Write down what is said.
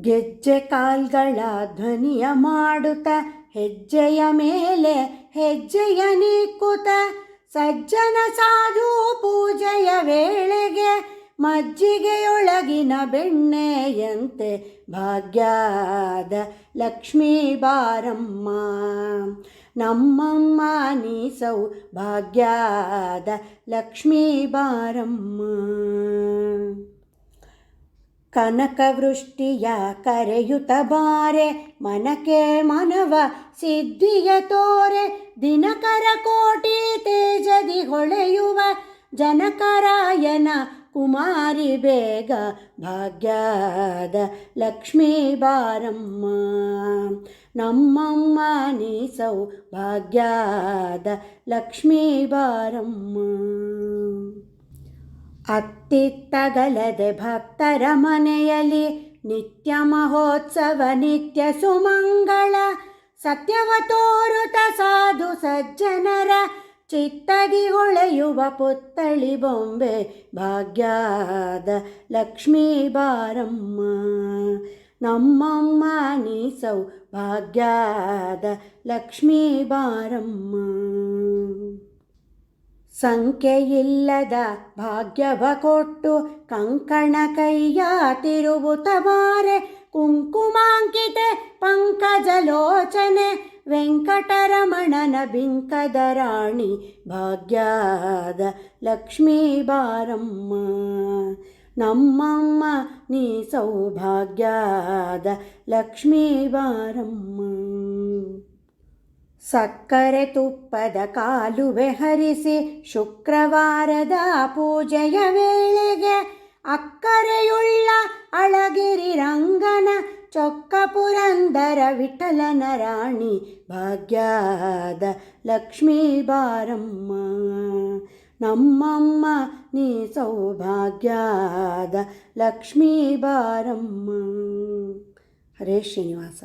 ಗೆಜ್ಜೆ ಕಾಲ್ಗಳ ಧ್ವನಿಯ ಮಾಡುತ್ತ ಹೆಜ್ಜೆಯ ಮೇಲೆ ಹೆಜ್ಜೆಯ ನೀಕುತ ಸಜ್ಜನ ಸಾಧು ಪೂಜೆಯ ವೇಳೆಗೆ ಮಜ್ಜಿಗೆಯೊಳಗಿನ ಬೆಣ್ಣೆಯಂತೆ ಭಾಗ್ಯದ ಲಕ್ಷ್ಮೀ ಬಾರಮ್ಮ. ನಮ್ಮಮ್ಮ ನೀಸೌ ಭಾಗ್ಯದ ಲಕ್ಷ್ಮೀ ಬಾರಮ್ಮ. ಕನಕವೃಷ್ಟಿಯ ಕರೆಯುತ ಬಾರೆ, ಮನಕೆ ಮನವ ಸಿದ್ಧಿಯ ತೋರೆ, ದಿನಕರ ಕೋಟಿ ತೇಜದಿ ಹೊಳೆಯುವ ಜನಕರಾಯನ ಕುಮಾರಿ ಬೇಗ ಭಾಗ್ಯದ ಲಕ್ಷ್ಮೀ ಬಾರಮ್ಮ. ನಮ್ಮಮ್ಮ ನೀ ಸೌಭಾಗ್ಯದ ಲಕ್ಷ್ಮೀ ಬಾರಮ್ಮ. ಅತ್ತಿತ್ತಗಲದೆ ಭಕ್ತರ ಮನೆಯಲ್ಲಿ ನಿತ್ಯ ಮಹೋತ್ಸವ ನಿತ್ಯ ಸುಮಂಗಳ ಸತ್ಯವ ತೋರುತ ಸಾಧು ಸಜ್ಜನರ ಚಿತ್ತದಿ ಹೊಳೆಯುವ ಪುತ್ತಳಿ ಬೊಂಬೆ ಭಾಗ್ಯದ ಲಕ್ಷ್ಮೀ ಬಾರಮ್ಮ ನಮ್ಮಮ್ಮ ನೀ ಸೌಭಾಗ್ಯದ ಲಕ್ಷ್ಮೀ ಬಾರಮ್ಮ ಸಂಖ್ಯೆಯಿಲ್ಲದ ಭಾಗ್ಯವ ಕೊಟ್ಟು ಕಂಕಣ ಕೈಯ ತಿರುವುತ ಬಾರೆ ಕುಂಕುಮಾಂಕಿತೆ ಪಂಕಜಲೋಚನೆ ವೆಂಕಟರಮಣನ ಬಿಂಕದ ರಾಣಿ ಭಾಗ್ಯದ ಲಕ್ಷ್ಮೀ ಬಾರಮ್ಮ. ನಮ್ಮಮ್ಮ, ನೀ ಸೌಭಾಗ್ಯದ ಲಕ್ಷ್ಮೀ ಬಾರಮ್ಮ. ಸಕ್ಕರೆ ತುಪ್ಪದ ಕಾಲುವೆ ಹರಿಸಿ ಶುಕ್ರವಾರದ ಪೂಜೆಯ ವೇಳೆಗೆ ಅಕ್ಕರೆಯುಳ್ಳ ಅಳಗಿರಿ ರಂಗನ ಚೊಕ್ಕ ಪುರಂದರ ವಿಠಲನ ರಾಣಿ ಭಾಗ್ಯದ ಲಕ್ಷ್ಮೀ ಬಾರಮ್ಮ. ನಮ್ಮಮ್ಮ, ನೀ ಸೌಭಾಗ್ಯದ ಲಕ್ಷ್ಮೀ ಬಾರಮ್ಮ. ಹರೇ ಶ್ರೀನಿವಾಸ.